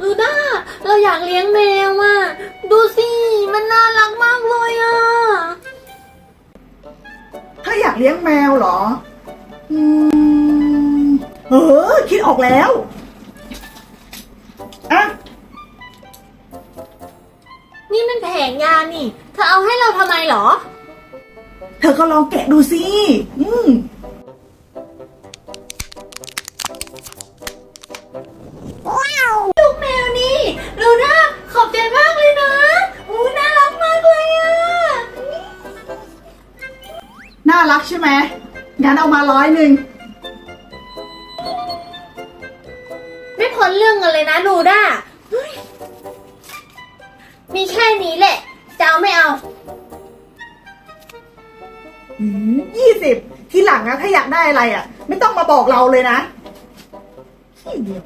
ลูด้าเราอยากเลี้ยงแมวอะ ดูสิ มันน่ารักมากเลยอะ ถ้าอยากเลี้ยงแมวเหรอ อืม เออ คิดออกแล้วอะนี่มันแผงยานี่ เธอเอาให้เราทำไมเหรอ เธอก็ลองแกะดูสิ อืม น่ารักใช่ไหมงั้นเอามาร้อยหนึ่งไม่พ้นเรื่องกันเลยนะลูด้าเฮ้ยมีแค่นี้แหละ จะเอาไม่เอา ยี่สิบทีหลังอะถ้าอยากได้อะไรอะไม่ต้องมาบอกเราเลยนะขี้เดียว